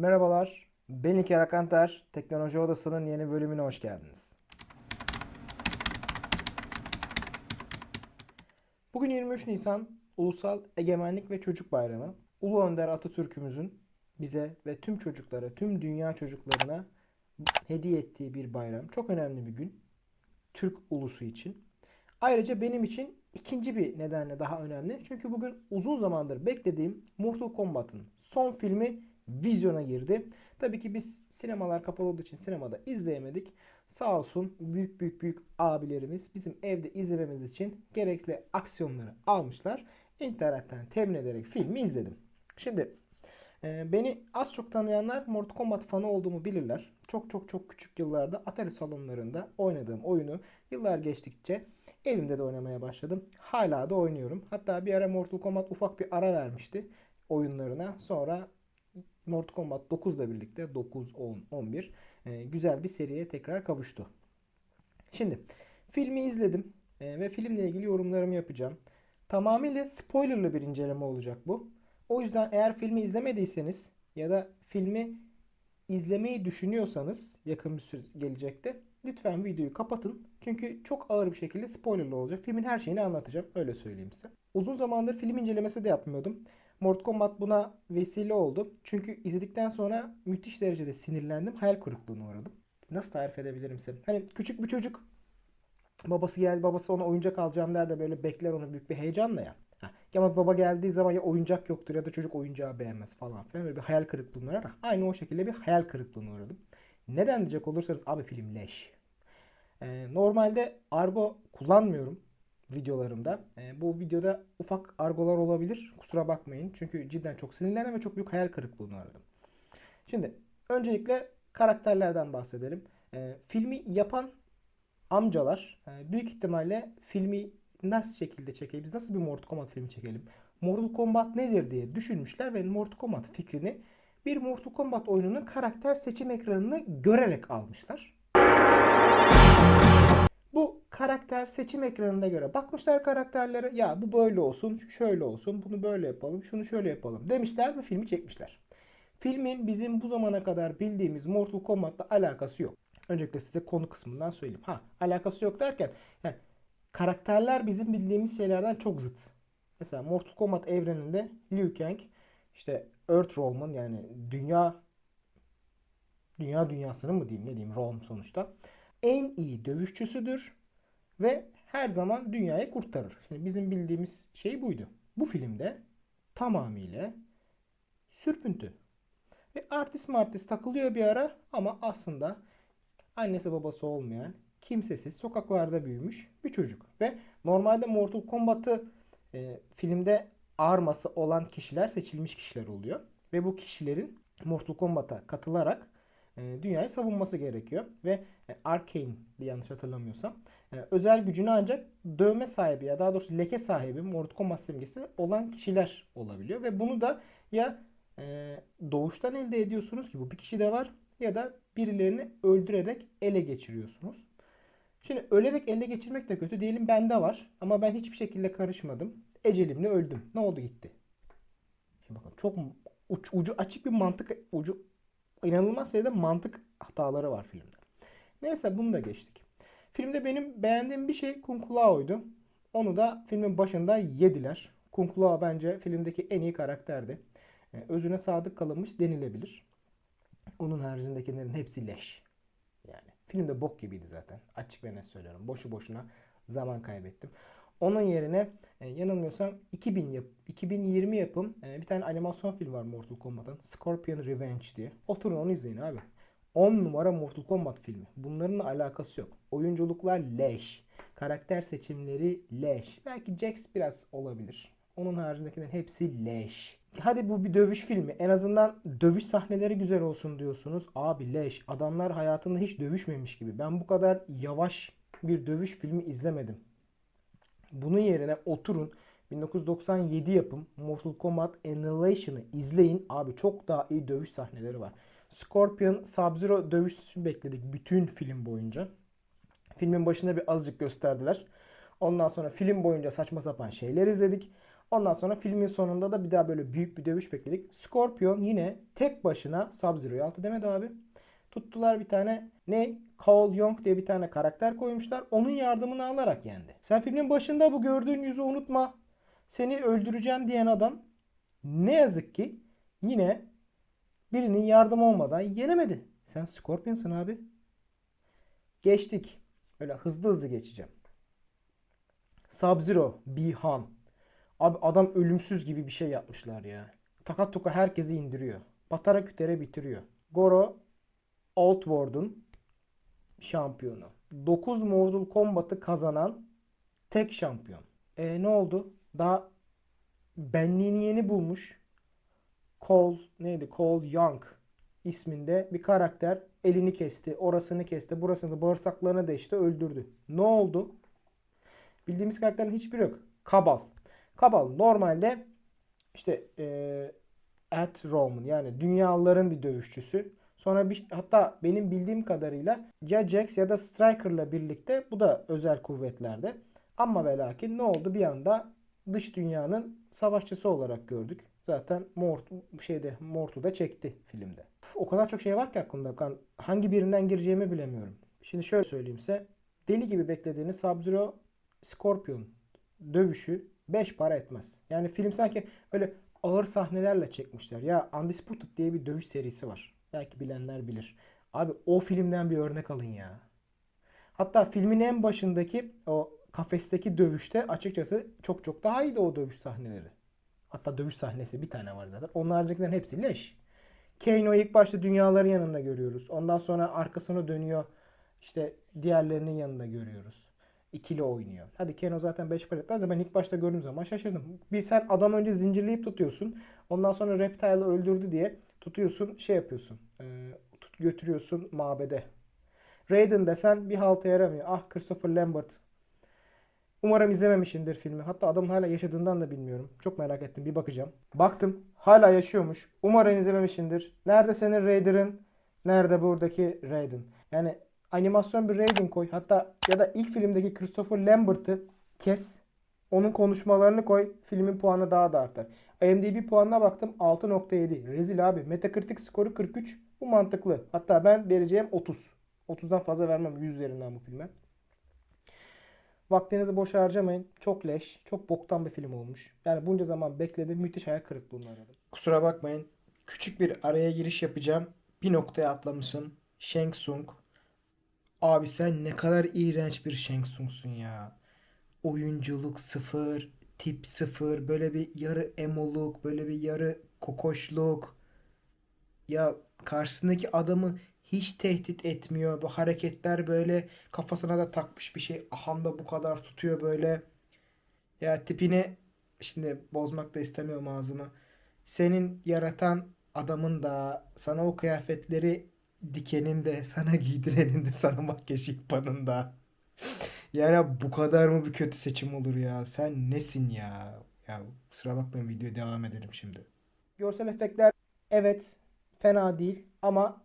Merhabalar, ben İlker Akantar. Teknoloji Odası'nın yeni bölümüne hoş geldiniz. Bugün 23 Nisan Ulusal Egemenlik ve Çocuk Bayramı. Ulu Önder Atatürk'ümüzün bize ve tüm çocuklara, tüm dünya çocuklarına hediye ettiği bir bayram. Çok önemli bir gün. Türk ulusu için. Ayrıca benim için ikinci bir nedenle daha önemli. Çünkü bugün uzun zamandır beklediğim Mortal Kombat'ın son filmi vizyona girdi. Tabii ki biz sinemalar kapalı olduğu için sinemada izleyemedik. Sağ olsun büyük büyük büyük abilerimiz bizim evde izlememiz için gerekli aksiyonları almışlar. İnternetten temin ederek filmi izledim. Şimdi e, beni az çok tanıyanlar Mortal Kombat fanı olduğumu bilirler. Çok çok çok küçük yıllarda Atari salonlarında oynadığım oyunu yıllar geçtikçe evimde de oynamaya başladım. Hala da oynuyorum. Hatta bir ara Mortal Kombat ufak bir ara vermişti oyunlarına. Sonra Mortal Kombat 9 ile birlikte 9, 10, 11 e, güzel bir seriye tekrar kavuştu. Şimdi filmi izledim e, ve filmle ilgili yorumlarımı yapacağım. Tamamıyla spoilerlı bir inceleme olacak bu. O yüzden eğer filmi izlemediyseniz ya da filmi izlemeyi düşünüyorsanız yakın bir süre gelecekte lütfen videoyu kapatın. Çünkü çok ağır bir şekilde spoilerlı olacak. Filmin her şeyini anlatacağım. Öyle söyleyeyim size. Uzun zamandır film incelemesi de yapmıyordum. Mortal Kombat buna vesile oldu. Çünkü izledikten sonra müthiş derecede sinirlendim. Hayal kırıklığına uğradım. Nasıl tarif edebilirim size? Hani küçük bir çocuk babası geldi babası ona oyuncak alacağım der de böyle bekler onu büyük bir heyecanla ya. Ha, Ama baba geldiği zaman ya oyuncak yoktur ya da çocuk oyuncağı beğenmez falan filan. Böyle bir hayal kırıklığına uğrar. Aynı o şekilde bir hayal kırıklığına uğradım. Neden diyecek olursanız abi film leş. Ee, normalde argo kullanmıyorum videolarımda. Ee, bu videoda ufak argolar olabilir. Kusura bakmayın. Çünkü cidden çok sinirlendim ve çok büyük hayal kırıklığına uğradım. Şimdi öncelikle karakterlerden bahsedelim. Ee, filmi yapan amcalar e, büyük ihtimalle filmi nasıl şekilde çekelim? Biz nasıl bir Mortal Kombat filmi çekelim? Mortal Kombat nedir diye düşünmüşler ve Mortal Kombat fikrini bir Mortal Kombat oyununun karakter seçim ekranını görerek almışlar. Karakter seçim ekranına göre bakmışlar karakterlere. Ya bu böyle olsun, şöyle olsun, bunu böyle yapalım, şunu şöyle yapalım demişler ve filmi çekmişler. Filmin bizim bu zamana kadar bildiğimiz Mortal Kombat'la alakası yok. Öncelikle size konu kısmından söyleyeyim. Ha, alakası yok derken yani karakterler bizim bildiğimiz şeylerden çok zıt. Mesela Mortal Kombat evreninde Liu Kang işte Earth Realm'ın yani dünya dünya dünyasının mı diyeyim ne diyeyim Realm sonuçta en iyi dövüşçüsüdür ve her zaman dünyayı kurtarır. Şimdi bizim bildiğimiz şey buydu. Bu filmde tamamıyla sürpüntü. Ve artist martist takılıyor bir ara ama aslında annesi babası olmayan, kimsesiz, sokaklarda büyümüş bir çocuk. Ve normalde Mortal Kombat'ı e, filmde arması olan kişiler seçilmiş kişiler oluyor. Ve bu kişilerin Mortal Kombat'a katılarak e, dünyayı savunması gerekiyor. Ve e, Arcane diye yanlış hatırlamıyorsam özel gücünü ancak dövme sahibi ya daha doğrusu leke sahibi Mortal Kombat simgesi olan kişiler olabiliyor. Ve bunu da ya e, doğuştan elde ediyorsunuz ki bu bir kişi de var ya da birilerini öldürerek ele geçiriyorsunuz. Şimdi ölerek ele geçirmek de kötü. Diyelim bende var ama ben hiçbir şekilde karışmadım. Ecelimle öldüm. Ne oldu gitti? Şimdi bakın çok uç, ucu açık bir mantık ucu inanılmaz sayıda mantık hataları var filmde. Neyse bunu da geçtik. Filmde benim beğendiğim bir şey Kung Lao'ydu. Onu da filmin başında yediler. Kung Lao bence filmdeki en iyi karakterdi. Ee, Özüne sadık kalınmış denilebilir. Onun haricindekilerin hepsi leş. Yani filmde bok gibiydi zaten. Açık ve net söylüyorum. Boşu boşuna zaman kaybettim. Onun yerine e, yanılmıyorsam 2000 yap 2020 yapım e, bir tane animasyon film var Mortal Kombat'ın. Scorpion Revenge diye. Oturun onu izleyin abi. 10 numara Mortal Kombat filmi. Bunlarınla alakası yok. Oyunculuklar leş. Karakter seçimleri leş. Belki Jax biraz olabilir. Onun haricindekilerin hepsi leş. Hadi bu bir dövüş filmi. En azından dövüş sahneleri güzel olsun diyorsunuz. Abi leş. Adamlar hayatında hiç dövüşmemiş gibi. Ben bu kadar yavaş bir dövüş filmi izlemedim. Bunun yerine oturun 1997 yapım Mortal Kombat Annihilation'ı izleyin. Abi çok daha iyi dövüş sahneleri var. Scorpion Sub-Zero dövüşünü bekledik bütün film boyunca. Filmin başında bir azıcık gösterdiler. Ondan sonra film boyunca saçma sapan şeyler izledik. Ondan sonra filmin sonunda da bir daha böyle büyük bir dövüş bekledik. Scorpion yine tek başına Sub-Zero'yu altı demedi abi. Tuttular bir tane ne? Cole Young diye bir tane karakter koymuşlar. Onun yardımını alarak yendi. Sen filmin başında bu gördüğün yüzü unutma. Seni öldüreceğim diyen adam ne yazık ki yine birinin yardım olmadan yenemedi. Sen Scorpion'sın abi. Geçtik. Öyle hızlı hızlı geçeceğim. Sub-Zero, Bihan. Abi adam ölümsüz gibi bir şey yapmışlar ya. Takat toka herkesi indiriyor. Batara kütere bitiriyor. Goro Outward'un şampiyonu. 9 Mortal Kombat'ı kazanan tek şampiyon. E ne oldu? Daha benliğini yeni bulmuş. Cole neydi? Cole Young isminde bir karakter elini kesti, orasını kesti, burasını bağırsaklarını deşti, öldürdü. Ne oldu? Bildiğimiz karakterlerin hiçbiri yok. Kabal. Kabal normalde işte e, At Roman yani dünyaların bir dövüşçüsü. Sonra bir, hatta benim bildiğim kadarıyla ya Jax ya da Striker'la birlikte bu da özel kuvvetlerde. Ama ve lakin ne oldu? Bir anda dış dünyanın savaşçısı olarak gördük. Zaten Mort şeyde Mort'u da çekti filmde. O kadar çok şey var ki aklımda. Ben hangi birinden gireceğimi bilemiyorum. Şimdi şöyle söyleyeyim size. Deli gibi beklediğiniz Sub-Zero Scorpion dövüşü 5 para etmez. Yani film sanki öyle ağır sahnelerle çekmişler. Ya Undisputed diye bir dövüş serisi var. Belki bilenler bilir. Abi o filmden bir örnek alın ya. Hatta filmin en başındaki o kafesteki dövüşte açıkçası çok çok daha iyiydi o dövüş sahneleri. Hatta dövüş sahnesi bir tane var zaten. Onun haricindekilerin hepsi leş. Kano'yu ilk başta dünyaların yanında görüyoruz. Ondan sonra arkasına dönüyor. İşte diğerlerinin yanında görüyoruz. İkili oynuyor. Hadi Kano zaten 5 para etmez ben ilk başta gördüğüm zaman şaşırdım. Bir sen adam önce zincirleyip tutuyorsun. Ondan sonra Reptile'ı öldürdü diye tutuyorsun şey yapıyorsun. E, tut, götürüyorsun mabede. Raiden desen bir halta yaramıyor. Ah Christopher Lambert. Umarım izlememişindir filmi. Hatta adamın hala yaşadığından da bilmiyorum. Çok merak ettim. Bir bakacağım. Baktım. Hala yaşıyormuş. Umarım izlememişindir. Nerede senin Raider'ın? Nerede buradaki Raiden? Yani animasyon bir Raiden koy. Hatta ya da ilk filmdeki Christopher Lambert'ı kes. Onun konuşmalarını koy. Filmin puanı daha da artar. IMDb puanına baktım 6.7. Rezil abi. Metacritic skoru 43. Bu mantıklı. Hatta ben vereceğim 30. 30'dan fazla vermem 100 üzerinden bu filme. Vaktinizi boş harcamayın. Çok leş, çok boktan bir film olmuş. Yani bunca zaman bekledim. Müthiş hayal kırıklığına uğradım. Kusura bakmayın. Küçük bir araya giriş yapacağım. Bir noktaya atlamışsın. Shang Tsung. Abi sen ne kadar iğrenç bir Shang Tsung'sun ya. Oyunculuk sıfır, tip sıfır, böyle bir yarı emoluk, böyle bir yarı kokoşluk. Ya karşısındaki adamı hiç tehdit etmiyor. Bu hareketler böyle kafasına da takmış bir şey. Aham da bu kadar tutuyor böyle. Ya tipini şimdi bozmak da istemiyorum ağzımı. Senin yaratan adamın da sana o kıyafetleri dikenin de sana giydirenin de sana makyaj yapanın da. Yani bu kadar mı bir kötü seçim olur ya? Sen nesin ya? Ya kusura bakmayın videoya devam edelim şimdi. Görsel efektler evet fena değil ama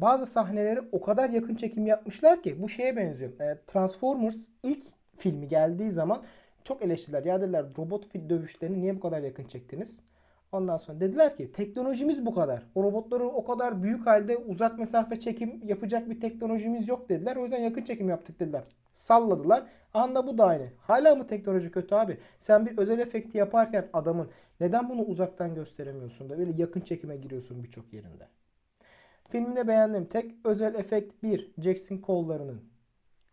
bazı sahneleri o kadar yakın çekim yapmışlar ki bu şeye benziyor. E, Transformers ilk filmi geldiği zaman çok eleştirdiler. Ya dediler robot fil dövüşlerini niye bu kadar yakın çektiniz? Ondan sonra dediler ki teknolojimiz bu kadar. O robotları o kadar büyük halde uzak mesafe çekim yapacak bir teknolojimiz yok dediler. O yüzden yakın çekim yaptık dediler. Salladılar. Anda bu da aynı. Hala mı teknoloji kötü abi? Sen bir özel efekti yaparken adamın neden bunu uzaktan gösteremiyorsun da böyle yakın çekime giriyorsun birçok yerinde? Filmde beğendiğim tek özel efekt 1. Jackson kollarının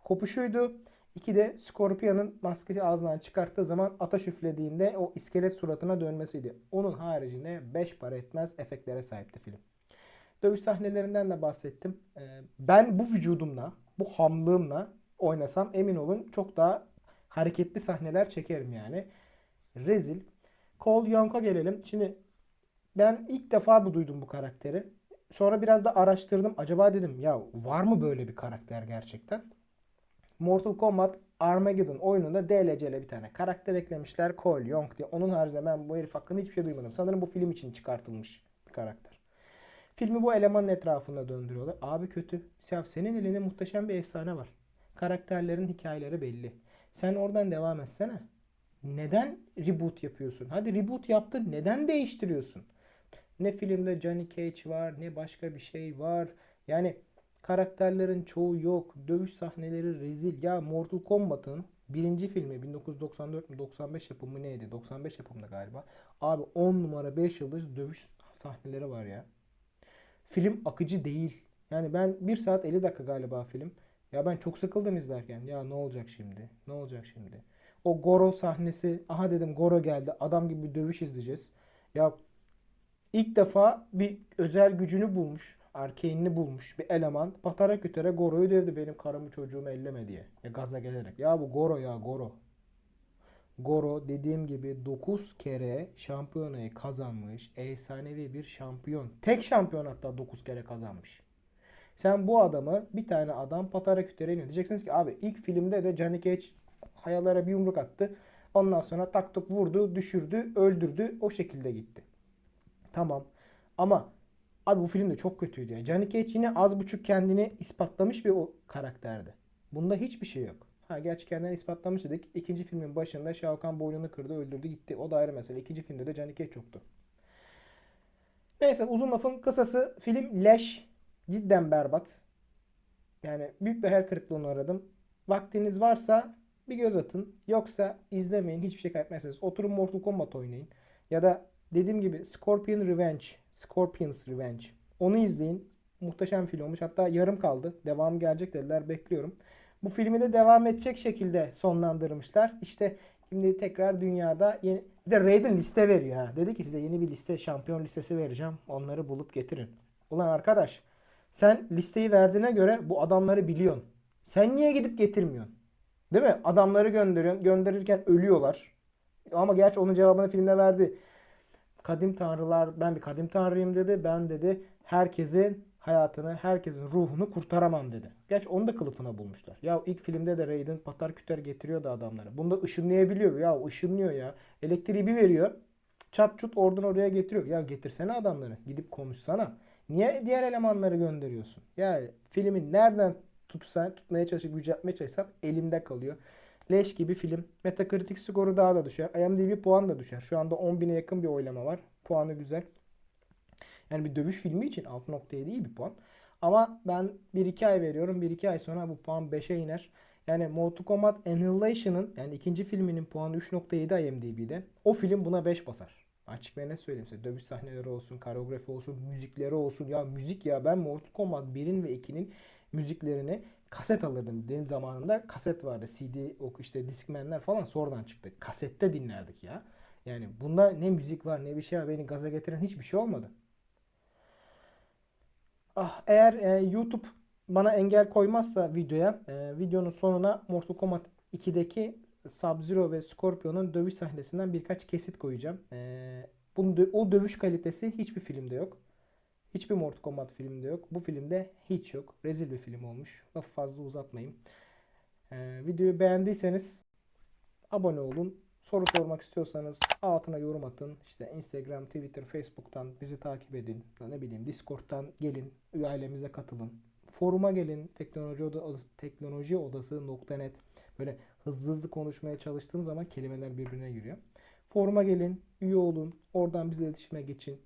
kopuşuydu. 2 de Scorpion'ın maskesi ağzından çıkarttığı zaman ateş üflediğinde o iskelet suratına dönmesiydi. Onun haricinde 5 para etmez efektlere sahipti film. Dövüş sahnelerinden de bahsettim. Ee, Ben bu vücudumla, bu hamlığımla oynasam emin olun çok daha hareketli sahneler çekerim yani. Rezil. Cole Young'a gelelim. Şimdi ben ilk defa bu duydum bu karakteri. Sonra biraz da araştırdım. Acaba dedim ya var mı böyle bir karakter gerçekten? Mortal Kombat Armageddon oyununda DLC'le bir tane karakter eklemişler. Cole Young diye. Onun haricinde ben bu herif hakkında hiçbir şey duymadım. Sanırım bu film için çıkartılmış bir karakter. Filmi bu elemanın etrafında döndürüyorlar. Abi kötü. Ya senin elinde muhteşem bir efsane var. Karakterlerin hikayeleri belli. Sen oradan devam etsene. Neden reboot yapıyorsun? Hadi reboot yaptın. Neden değiştiriyorsun? Ne filmde Johnny Cage var, ne başka bir şey var. Yani karakterlerin çoğu yok. Dövüş sahneleri rezil. Ya Mortal Kombat'ın birinci filmi 1994 mü 95 yapımı neydi? 95 yapımında galiba. Abi 10 numara 5 yıldız dövüş sahneleri var ya. Film akıcı değil. Yani ben 1 saat 50 dakika galiba film. Ya ben çok sıkıldım izlerken. Ya ne olacak şimdi? Ne olacak şimdi? O Goro sahnesi. Aha dedim Goro geldi. Adam gibi bir dövüş izleyeceğiz. Ya ilk defa bir özel gücünü bulmuş. Arkane'ini bulmuş bir eleman. Patara kütere Goro'yu devdi benim karımı çocuğumu elleme diye. Ya gaza gelerek. Ya bu Goro ya Goro. Goro dediğim gibi 9 kere şampiyonayı kazanmış. Efsanevi bir şampiyon. Tek şampiyon hatta 9 kere kazanmış. Sen bu adamı bir tane adam patara kütere iniyor. Diyeceksiniz ki abi ilk filmde de Johnny Cage hayalara bir yumruk attı. Ondan sonra tak tuk vurdu, düşürdü, öldürdü. O şekilde gitti. Tamam. Ama abi bu film de çok kötüydü ya. Johnny Cage yine az buçuk kendini ispatlamış bir o karakterdi. Bunda hiçbir şey yok. Ha gerçi kendini ispatlamış dedik. İkinci filmin başında Shao Kahn boynunu kırdı, öldürdü, gitti. O da ayrı mesele. İkinci filmde de Johnny Cage yoktu. Neyse uzun lafın kısası film leş. Cidden berbat. Yani büyük bir hayal kırıklığına uğradım. Vaktiniz varsa bir göz atın. Yoksa izlemeyin. Hiçbir şey kaybetmezsiniz. Oturun Mortal Kombat oynayın. Ya da dediğim gibi Scorpion Revenge. Scorpions Revenge. Onu izleyin. Muhteşem film olmuş. Hatta yarım kaldı. Devamı gelecek dediler. Bekliyorum. Bu filmi de devam edecek şekilde sonlandırmışlar. İşte şimdi tekrar dünyada yeni... Bir de Raiden liste veriyor ha. Dedi ki size yeni bir liste, şampiyon listesi vereceğim. Onları bulup getirin. Ulan arkadaş sen listeyi verdiğine göre bu adamları biliyorsun. Sen niye gidip getirmiyorsun? Değil mi? Adamları gönderiyorsun. Gönderirken ölüyorlar. Ama gerçi onun cevabını filmde verdi. Kadim tanrılar, ben bir kadim tanrıyım dedi. Ben dedi herkesin hayatını, herkesin ruhunu kurtaramam dedi. Gerçi onu da kılıfına bulmuşlar. Ya ilk filmde de Raiden patar küter getiriyordu adamları. Bunda ışınlayabiliyor. Ya ışınlıyor ya. Elektriği bir veriyor. Çat çut oradan oraya getiriyor. Ya getirsene adamları. Gidip konuşsana. Niye diğer elemanları gönderiyorsun? Yani filmin nereden tutsa, tutmaya çalışıp yüceltmeye çalışsam elimde kalıyor. Leş gibi film. Metacritic skoru daha da düşer. IMDb puan da düşer. Şu anda 10.000'e yakın bir oylama var. Puanı güzel. Yani bir dövüş filmi için 6.7 iyi bir puan. Ama ben 1-2 ay veriyorum. 1-2 ay sonra bu puan 5'e iner. Yani Mortal Kombat Annihilation'ın yani ikinci filminin puanı 3.7 IMDb'de. O film buna 5 basar. Açık ve ne söyleyeyim size. Dövüş sahneleri olsun, koreografi olsun, müzikleri olsun. Ya müzik ya ben Mortal Kombat 1'in ve 2'nin müziklerini kaset alırdım. Benim zamanımda kaset vardı. CD, o işte Discman'ler falan sonradan çıktı. Kasette dinlerdik ya. Yani bunda ne müzik var ne bir şey var. Beni gaza getiren hiçbir şey olmadı. Ah, eğer e, YouTube bana engel koymazsa videoya, e, videonun sonuna Mortal Kombat 2'deki Sub-Zero ve Scorpion'un dövüş sahnesinden birkaç kesit koyacağım. E, bunun o dövüş kalitesi hiçbir filmde yok. Hiçbir Mortal Kombat filminde yok. Bu filmde hiç yok. Rezil bir film olmuş. Lafı fazla uzatmayayım. E, videoyu beğendiyseniz abone olun. Soru sormak istiyorsanız altına yorum atın. İşte Instagram, Twitter, Facebook'tan bizi takip edin. Ne bileyim Discord'dan gelin. Ailemize katılın. Foruma gelin. Teknoloji, oda, teknoloji odası.net Böyle hızlı hızlı konuşmaya çalıştığım zaman kelimeler birbirine giriyor. Foruma gelin. Üye olun. Oradan bizle iletişime geçin.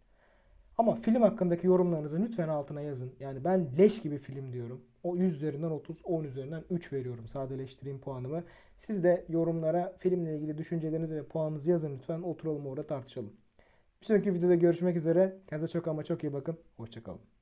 Ama film hakkındaki yorumlarınızı lütfen altına yazın. Yani ben leş gibi film diyorum. O 100 üzerinden 30, 10 üzerinden 3 veriyorum. Sadeleştireyim puanımı. Siz de yorumlara filmle ilgili düşüncelerinizi ve puanınızı yazın lütfen. Oturalım orada tartışalım. Bir sonraki videoda görüşmek üzere. Kendinize çok ama çok iyi bakın. Hoşçakalın.